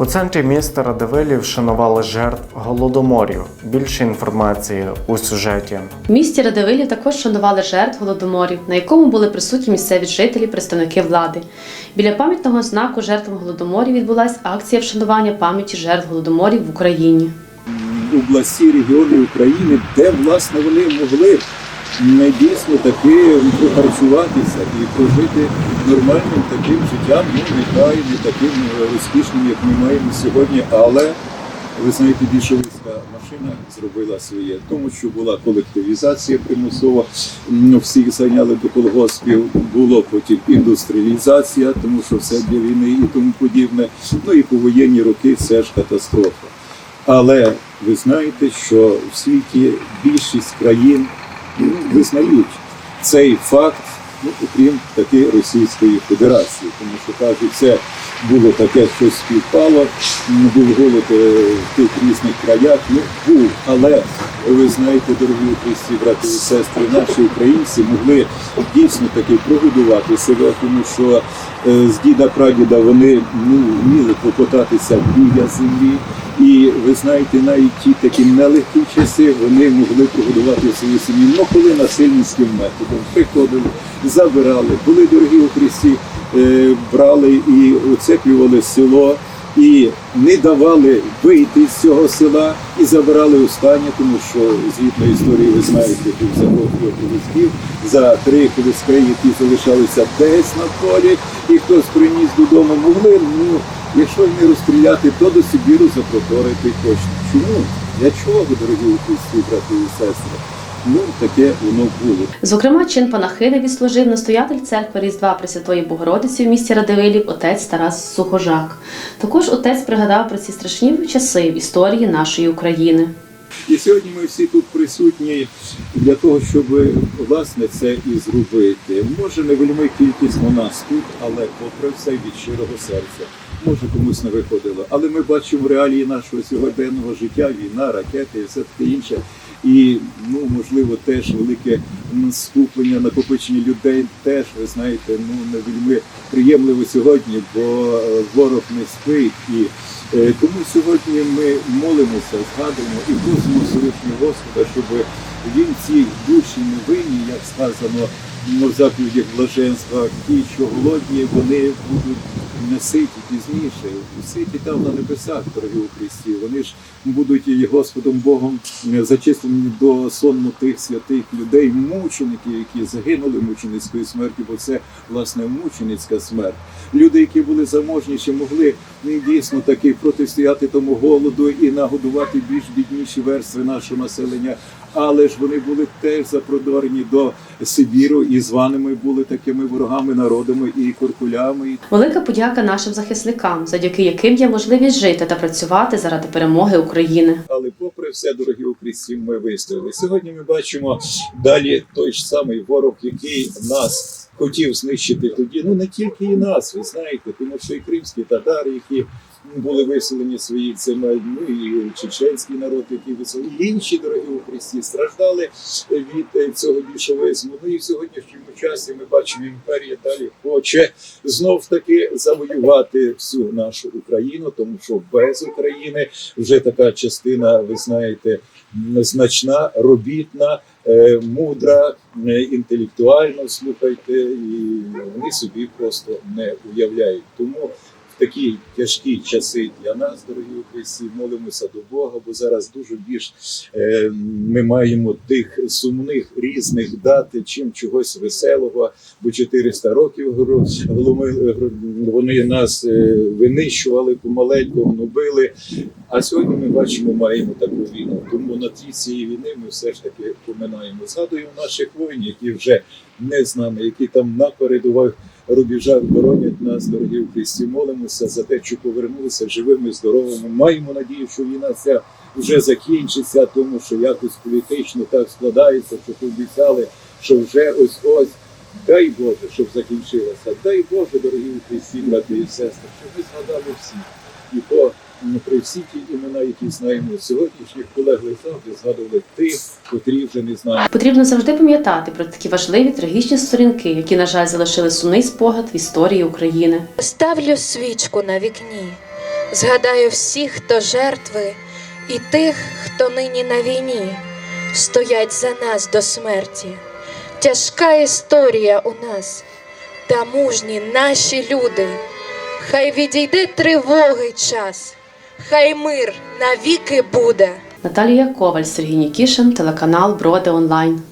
У центрі міста Радивилів вшанували жертв голодоморів. Більше інформації у сюжеті. В місті Радивилів також шанували жертв голодоморів, на якому були присутні місцеві жителі, представники влади. Біля пам'ятного знаку жертвам голодоморів відбулася акція вшанування пам'яті жертв голодоморів в Україні. області, регіони України, де власне вони могли м, дійсно таки харчуватися і прожити нормальним таким життям, ну нехай не таким е, успішним, як ми маємо сьогодні, але ви знаєте, більшовицька машина зробила своє, тому що була колективізація примусова, всіх зайняли до колгоспів, було потім індустріалізація, тому що все для війни і тому подібне. Ну і повоєнні роки це ж катастрофа. Але ви знаєте, що в світі більшість країн ну, визнають цей факт, ну, окрім таки Російської Федерації, тому що кажуть, це було таке, що співпало, був голод в тих різних краях. Ну був, але ви знаєте, дорогі Христі, брати і сестри, наші українці могли дійсно таки прогодувати себе, тому що е, з діда прадіда вони ну, вміли покотатися біля землі. І ви знаєте, навіть ті такі нелегкі часи вони могли прогодувати свої сім'ю, Ну, коли насильницьким методом приходили, забирали, були дорогі у Христі, е, брали і оцеплювали село, і не давали вийти з цього села і забирали останнє, тому що згідно історії, ви знаєте, був закон колисків за три колиски, які залишалися десь на полі, і хтось приніс додому, могли, ну, якщо не розстріляти, то до Сибіру запроторити точно. Чому? Для чого, дорогі українські брати і сестри? Ну, таке воно було. Зокрема, чин панахиди відслужив настоятель церкви Різдва Пресвятої Богородиці в місті Радивилів отець Тарас Сухожак. Також отець пригадав про ці страшні часи в історії нашої України. І сьогодні ми всі тут присутні для того, щоб власне це і зробити. Може, не вельми кількість у нас тут, але попри все від щирого серця. Може комусь не виходило. Але ми бачимо реалії нашого сьогоденного життя, війна, ракети і все таке інше. І можливо теж велике скуплення, накопичення людей теж ви знаєте, ну не вельми приємливо сьогодні, бо е, ворог не спить. І Е, Тому сьогодні ми молимося, згадуємо і просимо Всевишнього Господа, щоб він ці душі невинні, як сказано ну, в блаженства, ті, що голодні, вони будуть наситі пізніше. Ситі там на небесах, дорогі у Христі. Вони ж будуть і Господом Богом зачислені до сонму тих святих людей, мучеників, які загинули мученицькою смертю, бо це власне мученицька смерть. Люди, які були заможніші, могли дійсно таки протистояти тому голоду і нагодувати більш бідніші верстви нашого населення. Але ж вони були теж запродорені до Сибіру і званими були такими ворогами, народами і куркулями. Велика подяка нашим захисникам, завдяки яким є можливість жити та працювати заради перемоги України. Але попри все, дорогі українці, ми вистояли. Сьогодні ми бачимо далі той ж самий ворог, який нас хотів знищити тоді. Ну не тільки і нас, ви знаєте, тому що і кримські татари, які були виселені з своїх земель, ну і чеченський народ, який виселені, і інші дорогі у Христі страждали від е, цього більшовизму. Ну і в сьогоднішньому часі ми бачимо, імперія далі хоче знов таки завоювати всю нашу Україну, тому що без України вже така частина, ви знаєте, значна, робітна, е, мудра, е, інтелектуально слухайте, і вони собі просто не уявляють. Тому такі тяжкі часи для нас, дорогі українці, молимося до Бога, бо зараз дуже більш е, ми маємо тих сумних різних дат, чим чогось веселого, бо 400 років вони нас е, винищували помаленьку, гнобили. А сьогодні ми бачимо, маємо таку війну. Тому на тлі цієї війни ми все ж таки поминаємо. Згадуємо наших воїнів, які вже не з нами, які там на передових рубежах боронять нас, дорогі в Христі. Молимося за те, що повернулися живими, здоровими. Маємо надію, що війна ця вже закінчиться, тому що якось політично так складається, що пообіцяли, що вже ось ось. Дай Боже, щоб закінчилося. Дай Боже, дорогі у Христі, брати і сестри, щоб ми згадали всіх. І по при всі ті імена, які знаємо сьогоднішніх полеглих завжди згадували тих, котрі вже не знаємо. Потрібно завжди пам'ятати про такі важливі трагічні сторінки, які, на жаль, залишили сумний спогад в історії України. Ставлю свічку на вікні, Згадаю всіх, хто жертви, і тих, хто нині на війні, стоять за нас до смерті. Тяжка історія у нас, та мужні наші люди. Хай відійде тривоги час, хай мир навіки буде. Наталія Коваль, Сергій Нікішин, телеканал Броди Онлайн.